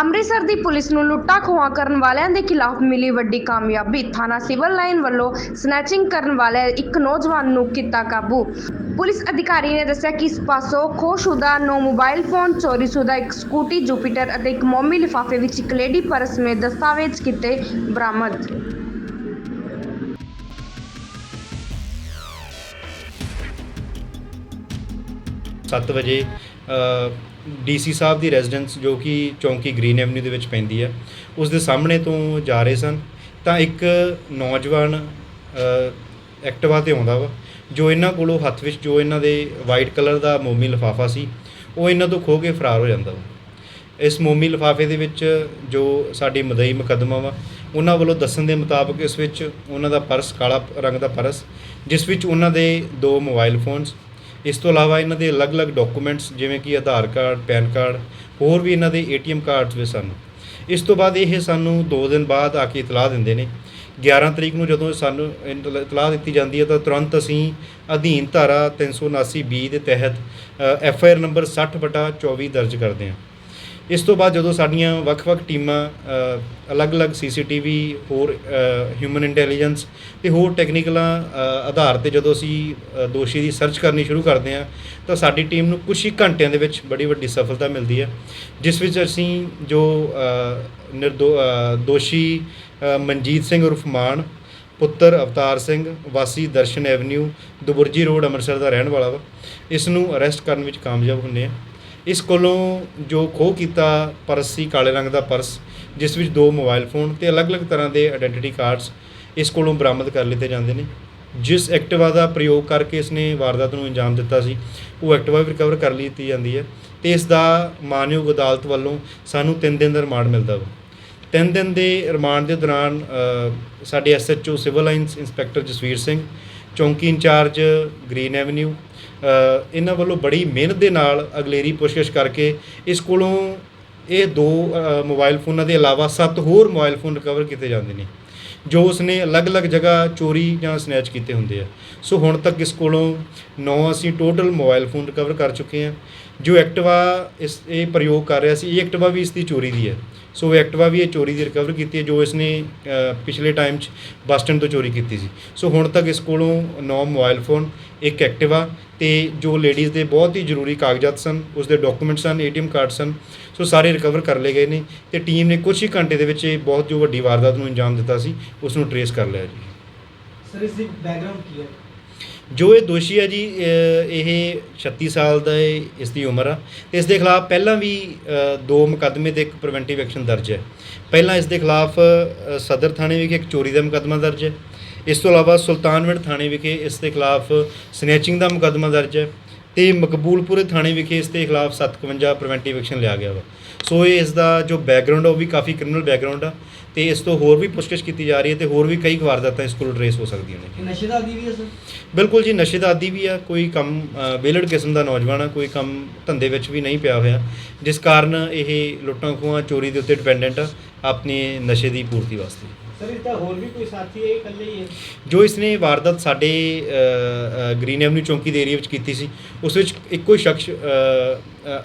ਅੰਮ੍ਰਿਤਸਰ ਦੀ police ਨੂੰ ਲੁੱਟਾਂ ਖੋਹਾਂ ਕਰਨ ਵਾਲਿਆਂ ਦੇ ਖਿਲਾਫ ਮਿਲੀ ਵੱਡੀ ਕਾਮਯਾਬੀ। ਥਾਣਾ ਸਿਵਲ ਲਾਈਨ ਵੱਲੋਂ ਸਨੈਚਿੰਗ ਕਰਨ ਵਾਲੇ ਇੱਕ ਨੌਜਵਾਨ ਨੂੰ ਕੀਤਾ ਕਾਬੂ। ਪੁਲਿਸ ਅਧਿਕਾਰੀ ਨੇ ਦੱਸਿਆ ਕਿ ਇਸ ਪਾਸੋਂ ਖੋਹਸ਼ੁਦਾ ਨੌ ਮੋਬਾਈਲ ਫੋਨ, ਚੋਰੀਸ਼ੁਦਾ ਇੱਕ ਸਕੂਟੀ, ਜੁਪੀਟਰ ਅਤੇ ਇੱਕ ਮੋਮੀ ਲਿਫਾਫੇ ਵਿੱਚ ਇੱਕ ਲੇਡੀ ਪਰਸ ਸਮੇਤ ਦਸਤਾਵੇਜ਼ ਕੀਤੇ ਬਰਾਮਦ। ਸੱਤ ਵਜੇ ਡੀਸੀ ਸਾਹਿਬ ਦੀ ਰੈਜ਼ੀਡੈਂਸ ਜੋ ਕਿ ਚੌਂਕੀ ਗ੍ਰੀਨ ਐਵਨਿਊ ਦੇ ਵਿੱਚ ਪੈਂਦੀ ਹੈ ਉਸ ਦੇ ਸਾਹਮਣੇ ਤੋਂ ਜਾ ਰਹੇ ਸਨ ਤਾਂ ਇੱਕ ਨੌਜਵਾਨ ਅ, ਐਕਟਿਵਾ ਤੇ ਆਉਂਦਾ ਵਾ ਜੋ ਇਹਨਾਂ ਕੋਲੋਂ ਹੱਥ ਵਿੱਚ ਜੋ ਇਹਨਾਂ ਦੇ ਵਾਈਟ ਕਲਰ ਦਾ ਮੋਮੀ ਲਿਫਾਫਾ ਸੀ ਉਹ ਇਹਨਾਂ ਤੋਂ ਖੋਹ ਕੇ ਫਰਾਰ ਹੋ ਜਾਂਦਾ ਵਾ। ਇਸ ਮੋਮੀ ਲਿਫਾਫੇ ਦੇ ਵਿੱਚ ਜੋ ਸਾਡੀ ਮਦਈ ਮੁਕੱਦਮਾ ਵਾ ਉਹਨਾਂ ਵੱਲੋਂ ਦੱਸਣ ਦੇ ਮੁਤਾਬਕ ਇਸ ਵਿੱਚ ਉਹਨਾਂ ਦਾ ਪਰਸ ਕਾਲਾ ਰੰਗ ਦਾ ਪਰਸ ਜਿਸ ਵਿੱਚ ਉਹਨਾਂ ਦੇ ਦੋ ਮੋਬਾਈਲ ਫੋਨਸ ਇਸ ਤੋਂ ਇਲਾਵਾ ਇਹਨਾਂ ਦੇ ਅਲੱਗ-ਅਲੱਗ ਡਾਕੂਮੈਂਟਸ ਜਿਵੇਂ ਕਿ ਆਧਾਰ ਕਾਰਡ, ਪੈਨ ਕਾਰਡ, ਹੋਰ ਵੀ ਇਹਨਾਂ ਦੇ ਏਟੀਐਮ ਕਾਰਡਸ ਵੀ ਸਨ। ਇਸ ਤੋਂ ਬਾਅਦ ਇਹ ਸਾਨੂੰ 2 ਦਿਨ ਬਾਅਦ ਆ ਕੇ ਇਤਲਾਹ ਦਿੰਦੇ ਨੇ। 11 ਤਰੀਕ ਨੂੰ ਜਦੋਂ ਸਾਨੂੰ ਇਤਲਾਹ ਦਿੱਤੀ ਜਾਂਦੀ ਹੈ ਤਾਂ ਤੁਰੰਤ ਅਸੀਂ ਅਧੀਨ ਧਾਰਾ 379 ਬੀ ਦੇ ਤਹਿਤ ਐਫ ਆਈ ਆਰ ਨੰਬਰ 60 ਬਟਾ 24 ਦਰਜ ਕਰਦੇ ਹਾਂ। ਇਸ ਤੋਂ ਬਾਅਦ ਜਦੋਂ ਸਾਡੀਆਂ ਵੱਖ-ਵੱਖ ਟੀਮਾਂ ਅ, ਅਲੱਗ-ਅਲੱਗ ਸੀਸੀਟੀਵੀ ਹੋਰ ਹਿਊਮਨ ਇੰਟੈਲੀਜੈਂਸ ਤੇ ਹੋਰ ਟੈਕਨੀਕਲਾਂ ਆਧਾਰ ਤੇ ਜਦੋਂ ਅਸੀਂ ਦੋਸ਼ੀ ਦੀ ਸਰਚ ਕਰਨੀ ਸ਼ੁਰੂ ਕਰਦੇ ਹਾਂ ਤਾਂ ਸਾਡੀ ਟੀਮ ਨੂੰ ਕੁਝ ਹੀ ਘੰਟਿਆਂ ਦੇ ਵਿੱਚ ਬੜੀ ਵੱਡੀ ਸਫਲਤਾ ਮਿਲਦੀ ਹੈ। ਜਿਸ ਵਿੱਚ ਅਸੀਂ ਜੋ ਨਿਰਦੋ ਦੋਸ਼ੀ ਮਨਜੀਤ ਸਿੰਘ ਉਰਫ ਮਾਨ ਪੁੱਤਰ ਅਵਤਾਰ ਸਿੰਘ ਵਾਸੀ ਦਰਸ਼ਨ ਐਵਨਿਊ ਦੁਬੁਰਜੀ ਰੋਡ ਅੰਮ੍ਰਿਤਸਰ ਦਾ ਰਹਿਣ ਵਾਲਾ ਵਾ ਇਸ ਨੂੰ ਅਰੈਸਟ ਕਰਨ ਵਿੱਚ ਕਾਮਯਾਬ ਹੁੰਦੇ ਆ ਇਸ ਕੋਲੋਂ ਜੋ ਖੋਹ ਕੀਤਾ ਪਰਸ ਸੀ ਕਾਲੇ ਰੰਗ ਦਾ ਪਰਸ ਜਿਸ ਵਿੱਚ ਦੋ ਮੋਬਾਈਲ ਫੋਨ ਤੇ ਅਲੱਗ-ਅਲੱਗ ਤਰ੍ਹਾਂ ਦੇ ਆਇਡੈਂਟੀਟੀ ਕਾਰਡਸ ਇਸ ਕੋਲੋਂ ਬਰਾਮਦ ਕਰ ਲਿੱਤੇ ਜਾਂਦੇ ਨੇ। ਜਿਸ ਐਕਟਿਵਾ ਦਾ ਪ੍ਰਯੋਗ ਕਰਕੇ ਇਸਨੇ ਵਾਰਦਾਤ ਨੂੰ ਅੰਜਾਮ ਦਿੱਤਾ ਸੀ ਉਹ ਐਕਟਿਵਾ ਵੀ ਰਿਕਵਰ ਕਰ ਲਈ ਜਾਂਦੀ ਹੈ ਤੇ ਇਸ ਦਾ ਮਾਨਯੋਗ ਅਦਾਲਤ ਵੱਲੋਂ ਸਾਨੂੰ 3 ਦਿਨ ਦਾ ਰਿਮਾਂਡ ਮਿਲਦਾ ਵਾ। ਤਿੰਨ ਦਿਨ ਦੇ ਰਿਮਾਂਡ ਦੇ ਦੌਰਾਨ ਅ, ਸਾਡੇ SHO civil lines inspector Jasvir Singh ਚੌਂਕੀ ਇੰਚਾਰਜ ਗ੍ਰੀਨ ਐਵਨਿਊ ਇਹਨਾਂ ਵੱਲੋਂ ਬੜੀ ਮਿਹਨਤ ਦੇ ਨਾਲ ਅਗਲੇਰੀ ਪੁੱਛਗਿੱਛ ਕਰਕੇ ਇਸ ਕੋਲੋਂ ਇਹ ਦੋ ਅ, ਮੋਬਾਈਲ ਫੋਨਾਂ ਦੇ ਇਲਾਵਾ ਸੱਤ ਹੋਰ ਮੋਬਾਈਲ ਫੋਨ ਰਿਕਵਰ ਕੀਤੇ ਜਾਂਦੇ ਨੇ। ਜੋ ਉਸਨੇ ਅਲੱਗ-ਅਲੱਗ ਜਗ੍ਹਾ ਚੋਰੀ ਜਾਂ ਸਨੈਚ ਕੀਤੇ ਹੁੰਦੇ ਆ। ਸੋ ਹੁਣ ਤੱਕ ਇਸ ਕੋਲੋਂ 9 ਅਸੀਂ ਟੋਟਲ ਮੋਬਾਈਲ ਫੋਨ ਰਿਕਵਰ ਕਰ ਚੁੱਕੇ ਹਾਂ। ਜੋ ਐਕਟਿਵਾ ਇਸ ਇਹ ਪ੍ਰਯੋਗ ਕਰ ਰਿਹਾ ਸੀ ਇਹ ਐਕਟਿਵਾ ਵੀ ਇਸ ਦੀ ਚੋਰੀ ਦੀ ਹੈ। ਸੋ ਇਹ ਐਕਟਿਵਾ ਵੀ ਇਹ ਚੋਰੀ ਦੀ ਰਿਕਵਰ ਕੀਤੀ ਹੈ ਜੋ ਇਸਨੇ ਅ, ਪਿਛਲੇ ਟਾਈਮ 'ਚ ਬੱਸ ਸਟੈਂਡ ਤੋਂ ਚੋਰੀ ਕੀਤੀ ਸੀ। ਸੋ ਹੁਣ ਤੱਕ ਇਸ ਕੋਲੋਂ 9 ਮੋਬਾਈਲ ਫੋਨ ਇੱਕ ਐਕਟਿਵਾ ਤੇ ਜੋ ਲੇਡੀਜ਼ ਦੇ ਬਹੁਤ ਹੀ ਜ਼ਰੂਰੀ ਕਾਗਜ਼ਾਤ ਸਨ ਉਸ ਦੇ ਡਾਕੂਮੈਂਟਸ ਸਨ ਏਟੀਐਮ ਕਾਰਡ ਸਨ ਸੋ ਸਾਰੇ ਰਿਕਵਰ ਕਰ ਲਏ ਗਏ ਨੇ ਤੇ ਟੀਮ ਨੇ ਕੁਝ ਹੀ ਘੰਟੇ ਦੇ ਵਿੱਚ ਇਹ ਬਹੁਤ ਜੋ ਵੱਡੀ ਵਾਰਦਾਤ ਨੂੰ ਅੰਜਾਮ ਦਿੱਤਾ ਸੀ ਉਸ ਨੂੰ ਟਰੇਸ ਕਰ ਲਿਆ ਜੀ। ਸਰ ਇਸ ਦੀ ਬੈਕਗ੍ਰਾਉਂਡ ਕੀ ਹੈ? ਜੋ ਇਹ ਦੋਸ਼ੀ ਹੈ ਜੀ ਇਹ 36 ਸਾਲ ਦਾ ਇਸ ਦੀ ਉਮਰ ਆ ਇਸ ਦੇ ਖਿਲਾਫ ਪਹਿਲਾਂ ਵੀ ਦੋ ਮੁਕੱਦਮੇ ਤੇ ਇੱਕ ਪ੍ਰੀਵੈਂਟਿਵ ਐਕਸ਼ਨ ਦਰਜ ਹੈ। ਪਹਿਲਾਂ ਇਸ ਦੇ ਖਿਲਾਫ ਸਦਰ ਥਾਣੇ ਵਿਖੇ ਇੱਕ ਚੋਰੀ ਦਾ ਮੁਕੱਦਮਾ ਦਰਜ ਹੈ। ਇਸ ਤੋਂ ਇਲਾਵਾ ਸੁਲਤਾਨਵਿੰਡ ਥਾਣੇ ਵਿਖੇ ਇਸ ਦੇ ਖਿਲਾਫ ਸਨੈਚਿੰਗ ਦਾ ਮੁਕੱਦਮਾ ਦਰਜ ਹੈ ਤੇ ਮਕਬੂਲਪੁਰੇ ਥਾਣੇ ਵਿਖੇ ਇਸ ਦੇ ਖਿਲਾਫ 57 ਪ੍ਰੀਵੈਂਟਿਵ ਐਕਸ਼ਨ ਲਿਆ ਗਿਆ ਵਾ। ਸੋ ਇਹ ਇਸ ਦਾ ਜੋ ਬੈਕਗ੍ਰਾਉਂਡ ਆ ਉਹ ਵੀ ਕਾਫੀ ਕ੍ਰਿਮੀਨਲ ਬੈਕਗ੍ਰਾਉਂਡ ਆ ਤੇ ਇਸ ਤੋਂ ਹੋਰ ਵੀ ਪੁੱਛਗਿੱਛ ਕੀਤੀ ਜਾ ਰਹੀ ਹੈ ਤੇ ਹੋਰ ਵੀ ਕਈ ਵਾਰਦਾਤਾਂ ਇਸ ਕੋਲ ਟਰੇਸ ਹੋ ਸਕਦੀਆਂ ਨੇ। ਨਸ਼ੇ ਦਾ ਆਦੀ ਵੀ ਹੈ ਸਰ? ਬਿਲਕੁਲ ਜੀ ਨਸ਼ੇ ਦਾ ਆਦੀ ਵੀ ਆ ਕੋਈ ਕੰਮ ਵਿਹਲੜ ਕਿਸਮ ਦਾ ਨੌਜਵਾਨ ਆ ਕੋਈ ਕੰਮ ਧੰਦੇ ਵਿੱਚ ਵੀ ਨਹੀਂ ਪਿਆ ਹੋਇਆ ਜਿਸ ਕਾਰਨ ਇਹ ਲੁੱਟਾਂ ਖੋਹਾਂ ਚੋਰੀ ਦੇ ਉੱਤੇ ਡਿਪੈਂਡੈਂਟ ਆ ਆਪਣੇ ਨਸ਼ੇ ਦੀ ਪੂਰਤੀ ਵਾਸਤੇ। ਸਰ ਇਸ ਦਾ ਹੋਰ ਵੀ ਕੋਈ ਸਾਥੀ ਹੈ ਇਹ ਇਕੱਲੇ ਹੀ ਹੈ? ਜੋ ਇਸਨੇ ਵਾਰਦਾਤ ਸਾਡੇ ਗ੍ਰੀਨ ਐਵਨਿਊ ਚੌਂਕੀ ਦੇ ਏਰੀਆ ਵਿੱਚ ਕੀਤੀ ਸੀ ਉਸ ਵਿੱਚ ਇੱਕੋ ਹੀ ਸ਼ਖਸ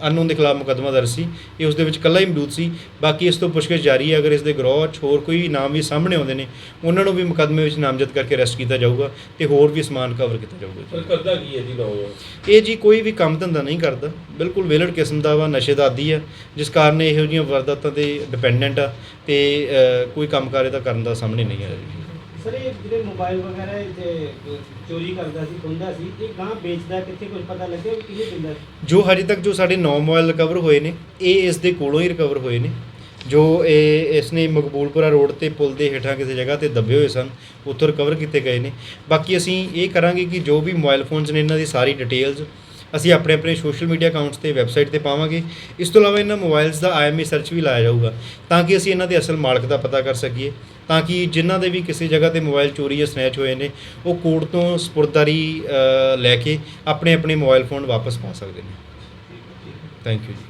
ਅਨਨੋਨ ਦੇ ਖਿਲਾਫ ਮੁਕੱਦਮਾ ਦਰਜ ਸੀ। ਇਹ ਉਸ ਦੇ ਵਿੱਚ ਇਕੱਲਾ ਹੀ ਮੌਜੂਦ ਸੀ। ਬਾਕੀ ਇਸ ਤੋਂ ਪੁੱਛਗਿੱਛ ਜਾਰੀ ਹੈ ਅਗਰ ਇਸ ਦੇ ਗਰੋਹ 'ਚ ਹੋਰ ਕੋਈ ਨਾਮ ਵੀ ਸਾਹਮਣੇ ਆਉਂਦੇ ਨੇ ਉਹਨਾਂ ਨੂੰ ਵੀ ਮੁਕੱਦਮੇ ਵਿੱਚ ਨਾਮਜ਼ਦ ਕਰਕੇ ਅਰੈਸਟ ਕੀਤਾ ਜਾਊਗਾ ਤੇ ਹੋਰ ਵੀ ਸਮਾਨ ਕਵਰ ਕੀਤਾ ਜਾਊਗਾ ਜੀ। ਪਰ ਕਰਦਾ ਕੀ ਹੈ ਜੀ ਨੌਜਵਾਨ? ਇਹ ਜੀ ਕੋਈ ਵੀ ਕੰਮ ਧੰਦਾ ਨਹੀਂ ਕਰਦਾ। ਬਿਲਕੁਲ ਵਿਲੜ ਕਿਸਮ ਦਾ ਵਾ ਨਸ਼ੇ ਦਾ ਆਦੀ ਆ। ਜਿਸ ਕਾਰਨ ਇਹੋ ਜਿਹੀਆਂ ਵਾਰਦਾਤਾਂ ਤੇ ਡਿਪੈਂਡੈਂਟ ਆ ਤੇ ਅ, ਕੋਈ ਕੰਮ ਕਾਰ ਇਹਦਾ ਕਰਨ ਦਾ ਸਾਹਮਣੇ ਨਹੀਂ ਆ ਜੀ। ਸਰ ਇਹ ਜਿਹੜੇ ਮੋਬਾਈਲ ਵਗੈਰਾ ਇਹ ਤੇ ਚੋਰੀ ਕਰਦਾ ਸੀ ਖੁੰਦਾ ਸੀ ਇਹ ਗਾਂ ਵੇਚਦਾ ਕਿੱਥੇ ਕੁਝ ਪਤਾ ਲੱਗਿਆ ਵੀ ਕਿਹਨੇ ਦਿੰਦਾ ਜੋ ਹਜੇ ਤੱਕ ਜੋ ਸਾਡੇ 9 ਮੋਬਾਈਲ ਰਿਕਵਰ ਹੋਏ ਨੇ ਇਹ ਇਸ ਦੇ ਕੋਲੋਂ ਹੀ ਰਿਕਵਰ ਹੋਏ ਨੇ। ਜੋ ਇਹ ਇਸਨੇ ਮਕਬੂਲਪੁਰਾ ਰੋਡ ਤੇ ਪੁਲ ਦੇ ਹੇਠਾਂ ਕਿਸੇ ਜਗ੍ਹਾ ਤੇ ਦੱਬੇ ਹੋਏ ਸਨ ਉੱਥੋਂ ਰਿਕਵਰ ਕੀਤੇ ਗਏ ਨੇ। ਬਾਕੀ ਅਸੀਂ ਇਹ ਕਰਾਂਗੇ ਕਿ ਜੋ ਵੀ ਮੋਬਾਈਲ ਫੋਨਸ ਨੇ ਇਹਨਾਂ ਦੀ ਸਾਰੀ ਡਿਟੇਲਸ ਅਸੀਂ ਆਪਣੇ ਆਪਣੇ ਸੋਸ਼ਲ ਮੀਡੀਆ ਅਕਾਊਂਟਸ ਤੇ ਵੈਬਸਾਈਟ ਤੇ ਪਾਵਾਂਗੇ। ਇਸ ਤੋਂ ਇਲਾਵਾ ਇਹਨਾਂ ਮੋਬਾਈਲਸ ਦਾ ਆਈਐਮਈ ਸਰਚ ਵੀ ਲਾਇਆ ਜਾਊਗਾ ਤਾਂ ਕਿ ਅਸੀਂ ਇਹਨਾਂ ਦੇ ਅਸਲ ਮਾਲਕ ਦਾ ਪਤਾ ਕਰ ਸਕੀਏ। ਤਾਂ ਕਿ ਜਿਨ੍ਹਾਂ ਦੇ ਵੀ ਕਿਸੇ ਜਗ੍ਹਾ ਤੇ ਮੋਬਾਈਲ ਚੋਰੀ ਜਾਂ ਸਨੈਚ ਹੋਏ ਨੇ, ਉਹ ਕੋਰਟ ਤੋਂ ਸਪੁਰਦਾਰੀ ਲੈ ਕੇ ਆਪਣੇ ਆਪਣੇ ਮੋਬਾਈਲ ਫੋਨ ਵਾਪਸ ਪਾ ਸਕਦੇ ਨੇ। ਥੈਂਕ ਯੂ ਜੀ।